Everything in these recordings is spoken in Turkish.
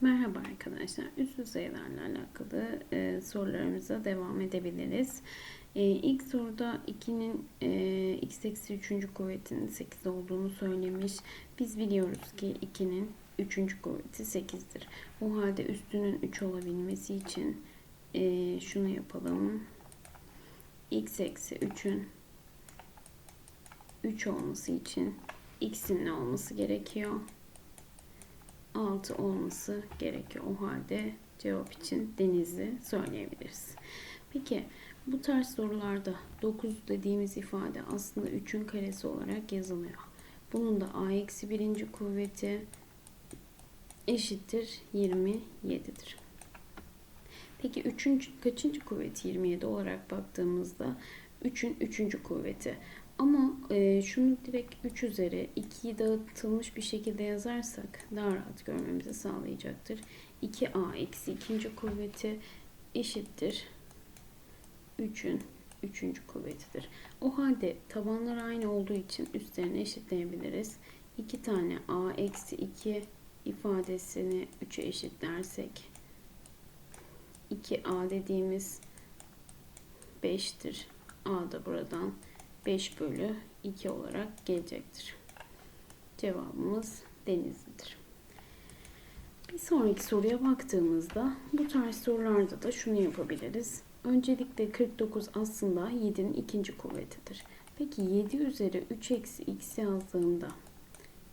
Merhaba arkadaşlar. Üst düzeylerle alakalı e, sorularımıza devam edebiliriz. E, ilk soruda 2'nin e, x eksi 3. kuvvetinin 8 olduğunu söylemiş. Biz biliyoruz ki 2'nin 3. kuvveti 8'dir. O halde üstünün 3 olabilmesi için e, şunu yapalım. x eksi 3'ün 3 olması için x'in ne olması gerekiyor? 6 olması gerekiyor. O halde cevap için Denizli söyleyebiliriz. Peki bu tarz sorularda 9 dediğimiz ifade aslında 3'ün karesi olarak yazılıyor. Bunun da a eksi birinci kuvveti eşittir 27'dir. Peki 3. kaçıncı kuvveti 27 olarak baktığımızda 3'ün 3. kuvveti. Ama e, şunu direkt 3 üzeri 2'yi dağıtılmış bir şekilde yazarsak daha rahat görmemizi sağlayacaktır. 2a eksi ikinci kuvveti eşittir 3'ün 3. kuvvetidir. O halde tabanlar aynı olduğu için üstlerini eşitleyebiliriz. 2 tane a eksi 2 ifadesini 3'e eşitlersek 2a dediğimiz 5'tir. a da buradan 5 bölü 2 olarak gelecektir. Cevabımız Denizli'dir. Bir sonraki soruya baktığımızda bu tarz sorularda da şunu yapabiliriz. Öncelikle 49 aslında 7'nin ikinci kuvvetidir. Peki 7 üzeri 3 eksi x yazdığımda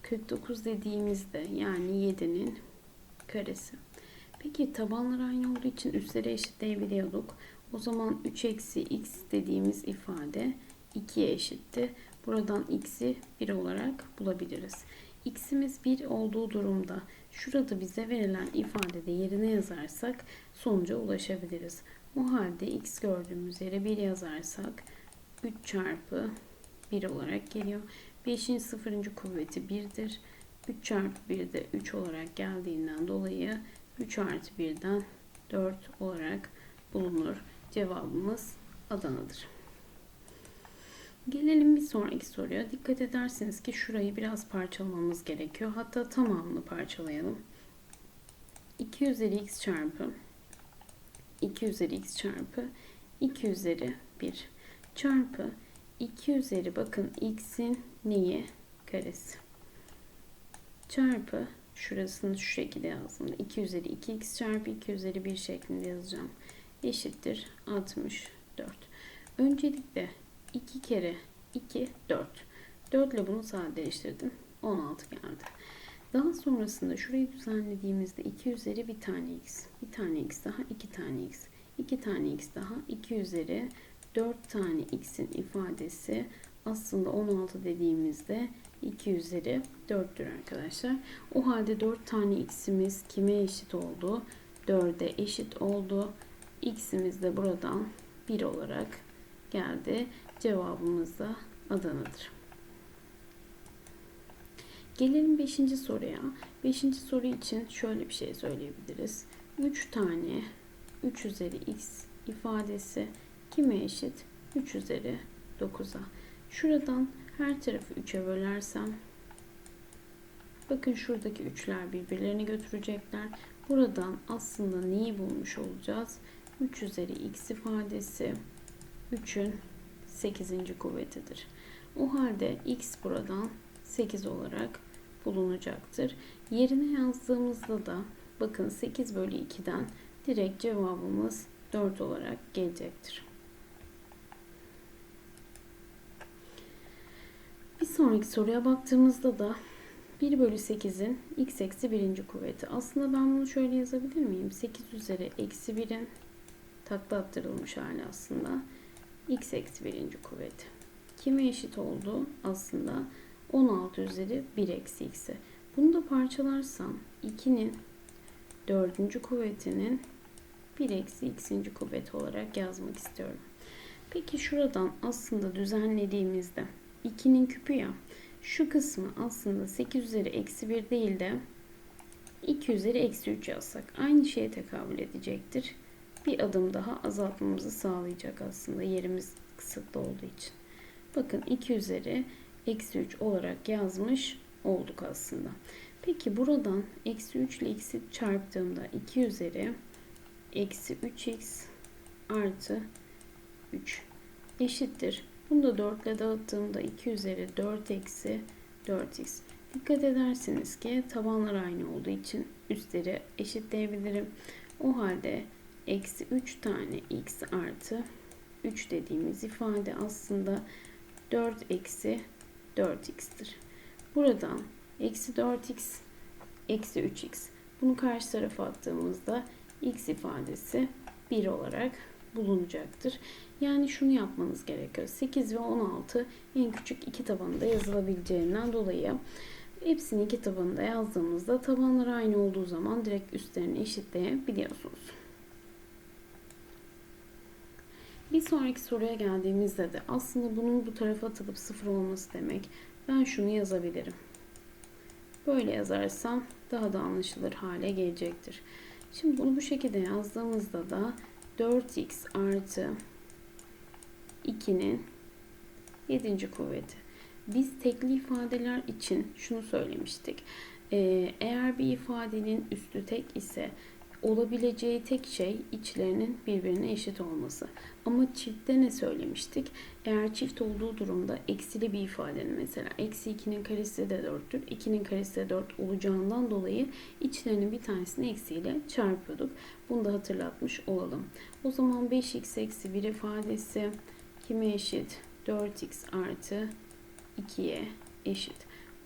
49 dediğimizde yani 7'nin karesi. Peki tabanlar aynı olduğu için üstleri eşitleyebiliyorduk. O zaman 3 eksi x dediğimiz ifade 2'ye eşitti. Buradan x'i 1 olarak bulabiliriz. x'imiz 1 olduğu durumda şurada bize verilen ifadede yerine yazarsak sonuca ulaşabiliriz. O halde x gördüğümüz yere 1 yazarsak 3 çarpı 1 olarak geliyor. 5'in 0. kuvveti 1'dir. 3 çarpı 1 de 3 olarak geldiğinden dolayı 3 artı 1'den 4 olarak bulunur. Cevabımız Adana'dır. Gelelim bir sonraki soruya. Dikkat ederseniz ki şurayı biraz parçalamamız gerekiyor. Hatta tamamını parçalayalım. 2 üzeri x çarpı 2 üzeri x çarpı 2 üzeri 1 çarpı 2 üzeri bakın x'in neyi? Karesi. Çarpı şurasını şu şekilde yazdım. 2 üzeri 2x çarpı 2 üzeri 1 şeklinde yazacağım. Eşittir 64. Öncelikle 2 kere 2 4. 4 ile bunu sadeleştirdim. 16 geldi. Daha sonrasında şurayı düzenlediğimizde 2 üzeri bir tane x. Bir tane x daha 2 tane x. 2 tane x daha 2 üzeri 4 tane x'in ifadesi aslında 16 dediğimizde 2 üzeri 4'tür arkadaşlar. O halde 4 tane x'imiz kime eşit oldu? 4'e eşit oldu. x'imiz de buradan 1 olarak geldi. Cevabımız da Adana'dır. Gelelim 5. soruya. 5. soru için şöyle bir şey söyleyebiliriz. 3 tane 3 üzeri x ifadesi kime eşit? 3 üzeri 9'a. Şuradan her tarafı 3'e bölersem bakın şuradaki 3'ler birbirlerini götürecekler. Buradan aslında neyi bulmuş olacağız? 3 üzeri x ifadesi 3'ün 8. kuvvetidir. O halde x buradan 8 olarak bulunacaktır. Yerine yazdığımızda da bakın 8 bölü 2'den direkt cevabımız 4 olarak gelecektir. Bir sonraki soruya baktığımızda da 1 bölü 8'in x eksi 1. kuvveti. Aslında ben bunu şöyle yazabilir miyim? 8 üzeri eksi 1'in takla attırılmış hali aslında. X eksi 1. kuvveti. Kime eşit oldu? Aslında 16 üzeri 1 eksi x'e. Bunu da parçalarsam 2'nin 4. kuvvetinin 1 eksi x'inci kuvveti olarak yazmak istiyorum. Peki şuradan aslında düzenlediğimizde 2'nin küpü ya şu kısmı aslında 8 üzeri eksi 1 değil de 2 üzeri eksi 3 yazsak aynı şeye tekabül edecektir. Bir adım daha azaltmamızı sağlayacak aslında yerimiz kısıtlı olduğu için. Bakın 2 üzeri eksi 3 olarak yazmış olduk aslında. Peki buradan eksi 3 ile x'i çarptığımda 2 üzeri eksi 3x artı 3 eşittir. Bunu da 4 ile dağıttığımda 2 üzeri 4 eksi 4x. Dikkat edersiniz ki tabanlar aynı olduğu için üstleri eşitleyebilirim. O halde eksi 3 tane x artı 3 dediğimiz ifade aslında 4 eksi 4x'tir. Buradan eksi 4x eksi 3x. Bunu karşı tarafa attığımızda x ifadesi 1 olarak bulunacaktır. Yani şunu yapmanız gerekiyor. 8 ve 16 en küçük iki tabanında yazılabileceğinden dolayı hepsini iki tabanında yazdığımızda tabanlar aynı olduğu zaman direkt üstlerini eşitleyebiliyorsunuz. Bir sonraki soruya geldiğimizde de aslında bunun bu tarafa atılıp sıfır olması demek. Ben şunu yazabilirim. Böyle yazarsam daha da anlaşılır hale gelecektir. Şimdi bunu bu şekilde yazdığımızda da 4x artı 2'nin 7. kuvveti. Biz tekli ifadeler için şunu söylemiştik. Ee, eğer bir ifadenin üstü tek ise olabileceği tek şey içlerinin birbirine eşit olması. Ama çiftte ne söylemiştik? Eğer çift olduğu durumda eksili bir ifadenin mesela eksi 2'nin karesi de 4'tür. 2'nin karesi de 4 olacağından dolayı içlerinin bir tanesini eksiyle çarpıyorduk. Bunu da hatırlatmış olalım. O zaman 5x eksi 1 ifadesi kime eşit? 4x artı 2'ye eşit.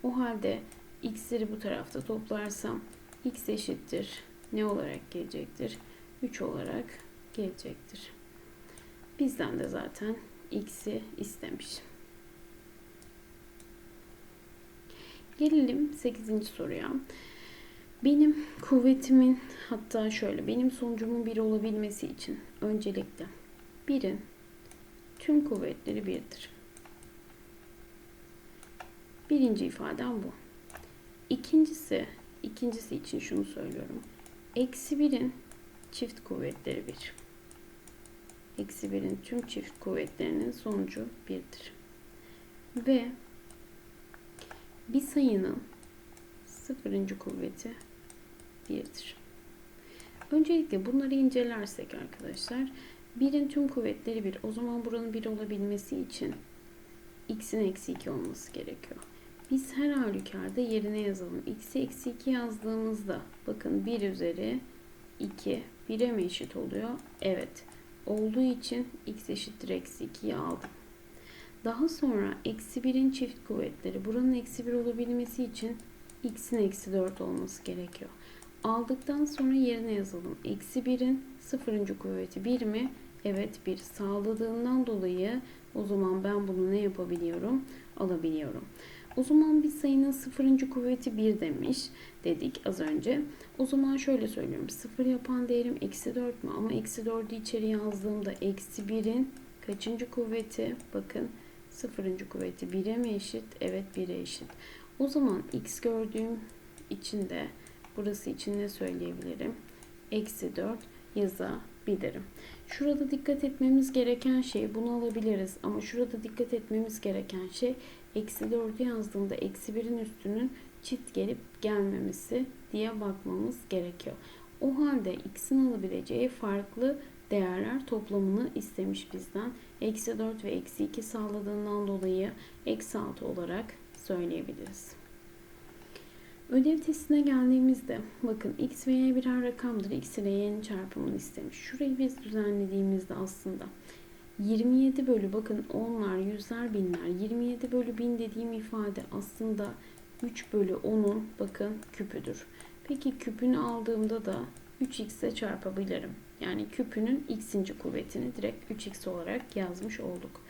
O halde x'leri bu tarafta toplarsam x eşittir ne olarak gelecektir? 3 olarak gelecektir. Bizden de zaten x'i istemiş. Gelelim 8. soruya. Benim kuvvetimin hatta şöyle benim sonucumun 1 olabilmesi için öncelikle 1'in tüm kuvvetleri 1'dir. Birinci ifadem bu. İkincisi, ikincisi için şunu söylüyorum. Eksi 1'in çift kuvvetleri 1. Eksi 1'in tüm çift kuvvetlerinin sonucu 1'dir. Ve bir sayının sıfırıncı kuvveti 1'dir. Öncelikle bunları incelersek arkadaşlar 1'in tüm kuvvetleri 1. O zaman buranın 1 olabilmesi için x'in eksi 2 olması gerekiyor. Biz her halükarda yerine yazalım. x'i eksi 2 yazdığımızda bakın 1 üzeri 2 1'e mi eşit oluyor? Evet. Olduğu için x eşittir eksi 2'yi aldım. Daha sonra eksi 1'in çift kuvvetleri. Buranın eksi 1 olabilmesi için x'in eksi 4 olması gerekiyor. Aldıktan sonra yerine yazalım. Eksi 1'in sıfırıncı kuvveti 1 mi? Evet 1 sağladığından dolayı o zaman ben bunu ne yapabiliyorum? Alabiliyorum. O zaman bir sayının sıfırıncı kuvveti 1 demiş dedik az önce. O zaman şöyle söylüyorum. Sıfır yapan değerim eksi 4 mü? Ama eksi 4'ü içeri yazdığımda eksi 1'in kaçıncı kuvveti? Bakın sıfırıncı kuvveti 1'e mi eşit? Evet 1'e eşit. O zaman x gördüğüm için de burası için ne söyleyebilirim? Eksi 4 yazabilirim. Şurada dikkat etmemiz gereken şey bunu alabiliriz ama şurada dikkat etmemiz gereken şey eksi 4'ü yazdığımda eksi 1'in üstünün çift gelip gelmemesi diye bakmamız gerekiyor. O halde x'in alabileceği farklı değerler toplamını istemiş bizden. Eksi 4 ve eksi 2 sağladığından dolayı eksi 6 olarak söyleyebiliriz. Ödev testine geldiğimizde bakın x ve y birer rakamdır. x ile y'nin çarpımını istemiş. Şurayı biz düzenlediğimizde aslında 27 bölü bakın onlar, yüzler, binler. 27 bölü 1000 dediğim ifade aslında 3 bölü 10'un bakın küpüdür. Peki küpünü aldığımda da 3x ile çarpabilirim. Yani küpünün x'inci kuvvetini direkt 3x olarak yazmış olduk.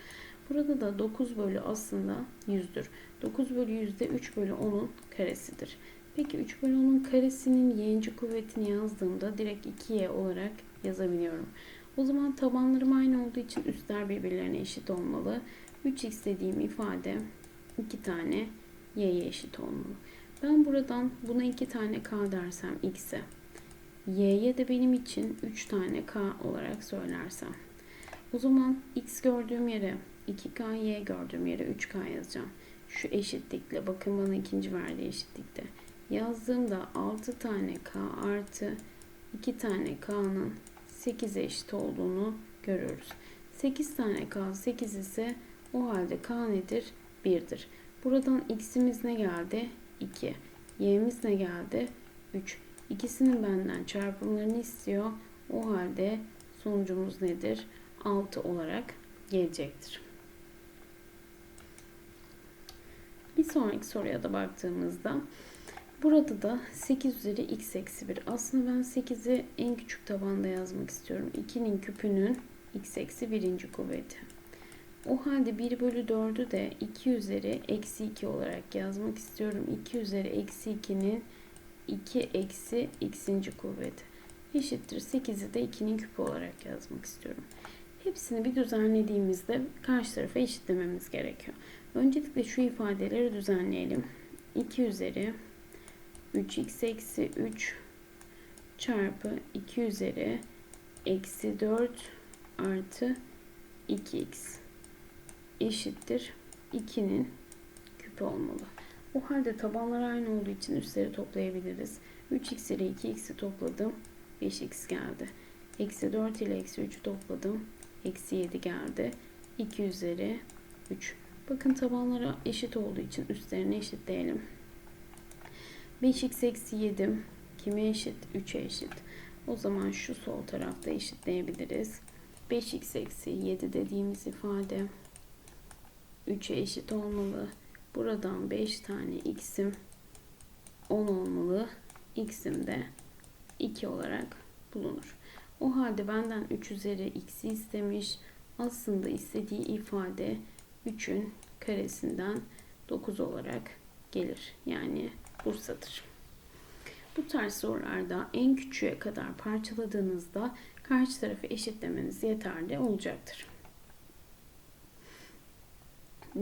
Burada da 9 bölü aslında 100'dür. 9 bölü 100 de 3 bölü 10'un karesidir. Peki 3 bölü 10'un karesinin y'inci kuvvetini yazdığımda direkt 2y olarak yazabiliyorum. O zaman tabanlarım aynı olduğu için üstler birbirlerine eşit olmalı. 3x dediğim ifade 2 tane y'ye eşit olmalı. Ben buradan buna 2 tane k dersem x'e, y'ye de benim için 3 tane k olarak söylersem. O zaman x gördüğüm yere 2k, y gördüğüm yere 3k yazacağım. Şu eşitlikle bakın bana ikinci verdiği eşitlikte Yazdığımda 6 tane k artı 2 tane k'nın 8'e eşit olduğunu görüyoruz. 8 tane k 8 ise o halde k nedir? 1'dir. Buradan x'imiz ne geldi? 2. Y'miz ne geldi? 3. İkisinin benden çarpımlarını istiyor. O halde sonucumuz nedir? 6 olarak gelecektir. Bir sonraki soruya da baktığımızda burada da 8 üzeri x eksi 1. Aslında ben 8'i en küçük tabanda yazmak istiyorum. 2'nin küpünün x eksi 1. kuvveti. O halde 1 bölü 4'ü de 2 üzeri eksi 2 olarak yazmak istiyorum. 2 üzeri eksi 2'nin 2 eksi x'inci kuvveti eşittir. 8'i de 2'nin küpü olarak yazmak istiyorum. Hepsini bir düzenlediğimizde karşı tarafa eşitlememiz gerekiyor. Öncelikle şu ifadeleri düzenleyelim. 2 üzeri 3x eksi 3 çarpı 2 üzeri eksi 4 artı 2x eşittir 2'nin küpü olmalı. O halde tabanlar aynı olduğu için üstleri toplayabiliriz. 3x ile 2x'i topladım. 5x geldi. Eksi 4 ile eksi 3'ü topladım. Eksi 7 geldi. 2 üzeri 3. Bakın tabanlara eşit olduğu için üstlerini eşitleyelim. 5x eksi 7 kime eşit? 3'e eşit. O zaman şu sol tarafta eşitleyebiliriz. 5x eksi 7 dediğimiz ifade 3'e eşit olmalı. Buradan 5 tane x'im 10 olmalı. X'im de 2 olarak bulunur. O halde benden 3 üzeri x'i istemiş. Aslında istediği ifade 3'ün karesinden 9 olarak gelir. Yani Bursa'dır. Bu tarz sorularda en küçüğe kadar parçaladığınızda karşı tarafı eşitlemeniz yeterli olacaktır.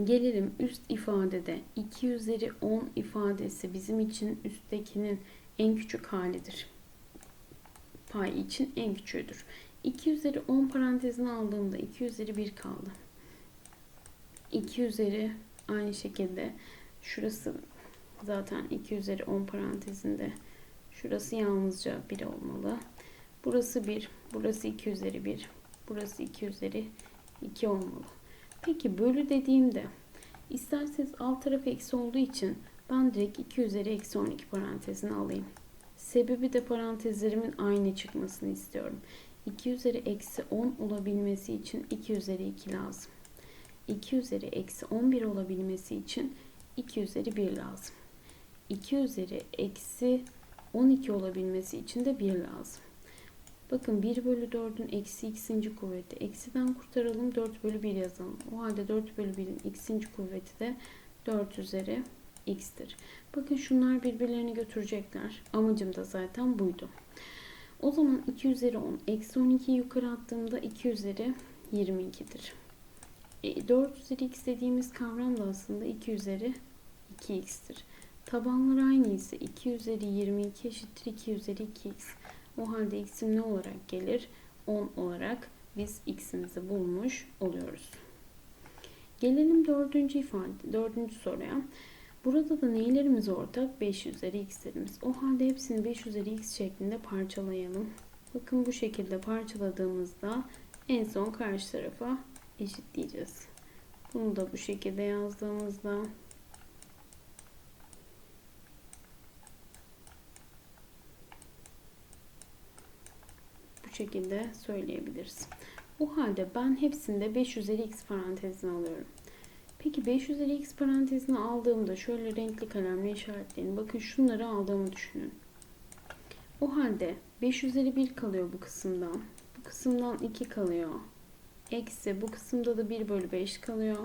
Gelelim üst ifadede 2 üzeri 10 ifadesi bizim için üsttekinin en küçük halidir. Pay için en küçüğüdür. 2 üzeri 10 parantezine aldığımda 2 üzeri 1 kaldı. 2 üzeri aynı şekilde şurası zaten 2 üzeri 10 parantezinde şurası yalnızca 1 olmalı. Burası 1, burası 2 üzeri 1, burası 2 üzeri 2 olmalı. Peki bölü dediğimde isterseniz alt tarafı eksi olduğu için ben direkt 2 üzeri eksi 12 parantezini alayım. Sebebi de parantezlerimin aynı çıkmasını istiyorum. 2 üzeri eksi 10 olabilmesi için 2 üzeri 2 lazım. 2 üzeri eksi 11 olabilmesi için 2 üzeri 1 lazım. 2 üzeri eksi 12 olabilmesi için de 1 lazım. Bakın 1 bölü 4'ün eksi x'inci kuvveti. Eksiden kurtaralım 4 bölü 1 yazalım. O halde 4 bölü 1'in x'inci kuvveti de 4 üzeri x'tir. Bakın şunlar birbirlerini götürecekler. Amacım da zaten buydu. O zaman 2 üzeri 10. Eksi 12'yi yukarı attığımda 2 üzeri 22'dir. E, 4 üzeri x dediğimiz kavram da aslında 2 üzeri 2x'tir. Tabanlar aynı ise 2 üzeri 22 eşittir 2 üzeri 2x. O halde x'im ne olarak gelir? 10 olarak biz x'imizi bulmuş oluyoruz. Gelelim dördüncü ifade, dördüncü soruya. Burada da neylerimiz ortak? 5 üzeri x'lerimiz. O halde hepsini 5 üzeri x şeklinde parçalayalım. Bakın bu şekilde parçaladığımızda en son karşı tarafa eşitleyeceğiz. Bunu da bu şekilde yazdığımızda şekilde söyleyebiliriz. O halde ben hepsinde 5 üzeri x parantezine alıyorum. Peki 5 üzeri x parantezine aldığımda şöyle renkli kalemle işaretleyin. Bakın şunları aldığımı düşünün. O halde 5 üzeri 1 kalıyor bu kısımdan. Bu kısımdan 2 kalıyor. Eksi bu kısımda da 1 bölü 5 kalıyor.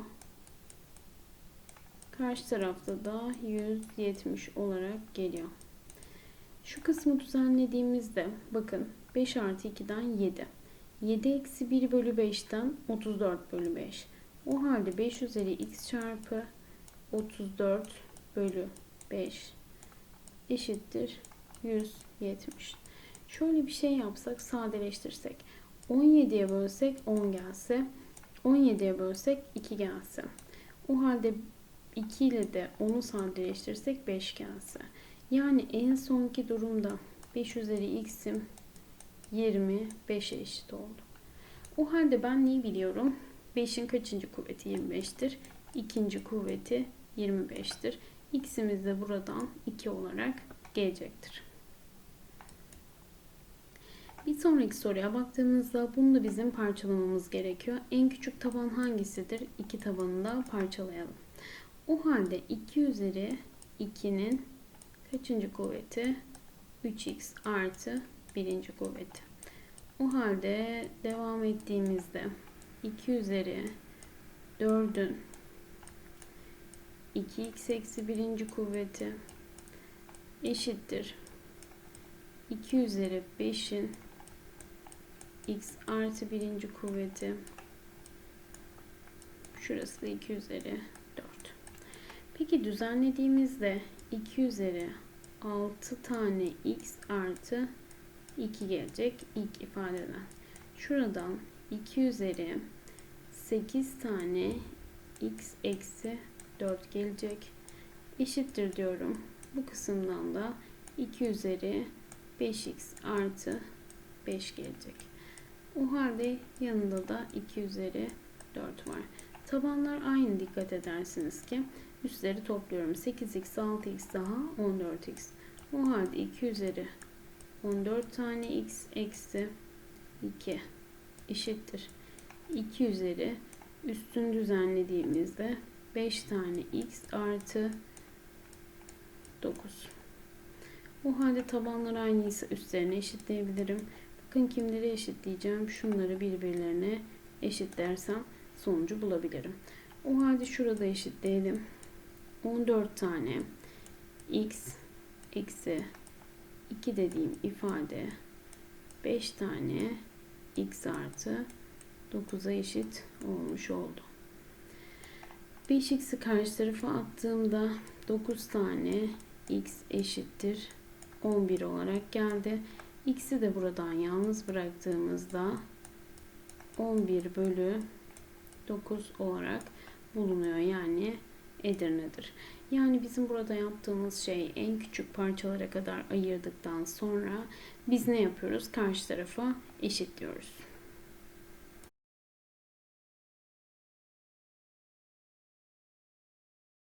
Karşı tarafta da 170 olarak geliyor. Şu kısmı düzenlediğimizde bakın 5 artı 2'den 7. 7 eksi 1 bölü 5'ten 34 bölü 5. O halde 5 üzeri x çarpı 34 bölü 5 eşittir 170. Şöyle bir şey yapsak sadeleştirsek. 17'ye bölsek 10 gelse. 17'ye bölsek 2 gelse. O halde 2 ile de 10'u sadeleştirsek 5 gelse. Yani en sonki durumda 5 üzeri x'im 20 5'e eşit oldu. O halde ben neyi biliyorum? 5'in kaçıncı kuvveti 25'tir? İkinci kuvveti 25'tir. X'imiz de buradan 2 olarak gelecektir. Bir sonraki soruya baktığımızda bunu da bizim parçalamamız gerekiyor. En küçük taban hangisidir? İki tabanı da parçalayalım. O halde 2 üzeri 2'nin kaçıncı kuvveti? 3x artı birinci kuvveti. O halde devam ettiğimizde 2 üzeri 4'ün 2x eksi birinci kuvveti eşittir. 2 üzeri 5'in x artı birinci kuvveti şurası da 2 üzeri 4. Peki düzenlediğimizde 2 üzeri 6 tane x artı 2 gelecek ilk ifadeden. Şuradan 2 üzeri 8 tane x eksi 4 gelecek. Eşittir diyorum. Bu kısımdan da 2 üzeri 5x artı 5 gelecek. O halde yanında da 2 üzeri 4 var. Tabanlar aynı dikkat edersiniz ki üstleri topluyorum. 8x 6x daha 14x. O halde 2 üzeri 14 tane x eksi 2 eşittir. 2 üzeri üstün düzenlediğimizde 5 tane x artı 9. O halde tabanlar aynıysa üstlerine eşitleyebilirim. Bakın kimleri eşitleyeceğim. Şunları birbirlerine eşitlersem sonucu bulabilirim. O halde şurada eşitleyelim. 14 tane x eksi 2 dediğim ifade 5 tane x artı 9'a eşit olmuş oldu. 5x'i karşı tarafa attığımda 9 tane x eşittir 11 olarak geldi. X'i de buradan yalnız bıraktığımızda 11 bölü 9 olarak bulunuyor. Yani Edirne'dir. Yani bizim burada yaptığımız şey en küçük parçalara kadar ayırdıktan sonra biz ne yapıyoruz? Karşı tarafa eşitliyoruz.